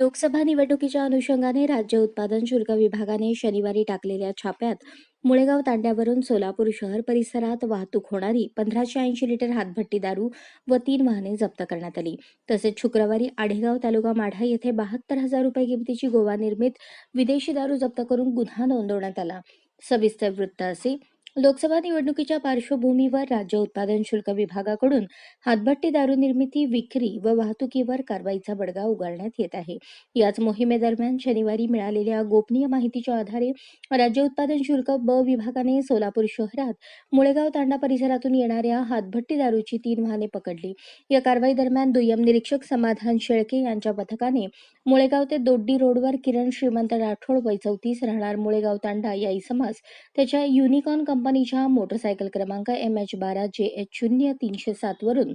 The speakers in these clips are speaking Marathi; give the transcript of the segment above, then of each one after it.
लोकसभा निवडणुकीच्या अनुषंगाने राज्य उत्पादन शुल्क विभागाने शनिवारी टाकलेल्या छाप्यात मुळेगाव तांड्यावरून सोलापूर शहर परिसरात वाहतूक होणारी पंधराशे ऐंशी लिटर हातभट्टी दारू व तीन वाहने जप्त करण्यात आली. तसेच शुक्रवारी आढेगाव तालुका माढा येथे बहात्तर हजार रुपये किमतीची गोवा निर्मित विदेशी दारू जप्त करून गुन्हा नोंदवण्यात आला. सविस्तर वृत्त असे लोकसभा निवडणुकीच्या पार्श्वभूमीवर राज्य उत्पादन शुल्क विभागाकडून हातभट्टी दारू निर्मिती विक्री व वाहतुकीवर कारवाईचा बडगा उगारण्यात येत आहे. याच मोहिमेदरम्यान शनिवारी मिळालेल्या गोपनीय माहितीच्या आधारे राज्य उत्पादन शुल्क ब विभागाने सोलापूर शहरात मुळेगाव तांडा परिसरातून येणाऱ्या हातभट्टी दारूची तीन वाहने पकडली. या कारवाई दरम्यान दुय्यम निरीक्षक समाधान शेळके यांच्या पथकाने मुळेगाव ते दोड्डी रोडवर किरण श्रीमंत राठोड वय चौतीस राहणार मुळेगाव तांडा या इसमास त्याच्या युनिकॉन कंपनीच्या मोटरसायकल क्रमांक एम एच बारा जे एच शून्य तीनशे सात वरून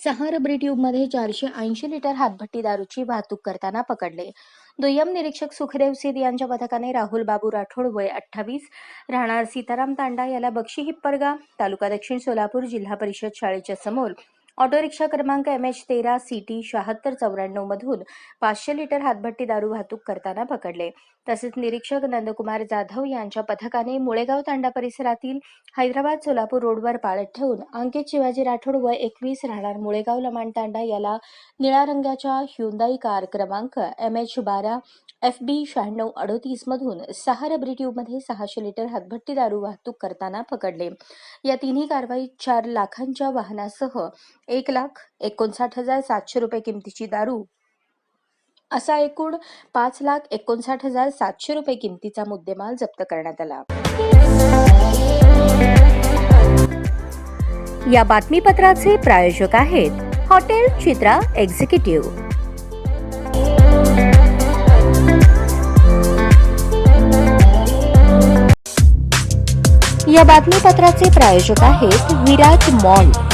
सहा रबरी ट्यूबमध्ये चारशे ऐंशी लिटर हातभट्टी दारूची वाहतूक करताना पकडले. दुय्यम निरीक्षक सुखदेव सिद यांच्या पथकाने राहुल बाबू राठोड वय अठ्ठावीस राहणार सीताराम तांडा याला बक्षी हिप्परगा तालुका दक्षिण सोलापूर जिल्हा परिषद शाळेच्या समोर ऑटो रिक्षा क्रमांक एम एच तेरा सी टी शहात्तर चौऱ्याण्णव मधून पाचशे लिटर हातभट्टी दारू वाहतूक करताना पकडले. तसेच निरीक्षक नंदकुमार जाधव यांच्या पथकाने मुळेगाव तांडा परिसरातील हैदराबाद सोलापूर रोडवर पाळत ठेवून अंकित शिवाजी राठोड व एकवीस राहणार मुळेगाव लमाण तांडा याला निळ्या रंगाच्या ह्युंदाई कार क्रमांक एम एच बारा एफ बी शहाण्णव अडोतीस मधून सहा ब्रिट्यूबमध्ये ट्यूबमध्ये सहाशे लिटर हातभट्टी दारू वाहतूक करताना पकडले. या तिन्ही कारवाईत चार लाखांच्या वाहनासह एक लाख एकोणसाठ हजार सातशे रुपये किमतीची दारू. असा एकूण पाच लाख एकोणसाठ हजार सातशे रुपये किमतीचा मुद्देमाल जप्त करण्यात आला. या बातमीपत्राचे प्रायोजक आहेत हॉटेल चित्रा एक्झिक्युटिव्ह. या बातमीपत्राचे प्रायोजक आहेत विराज मॉल.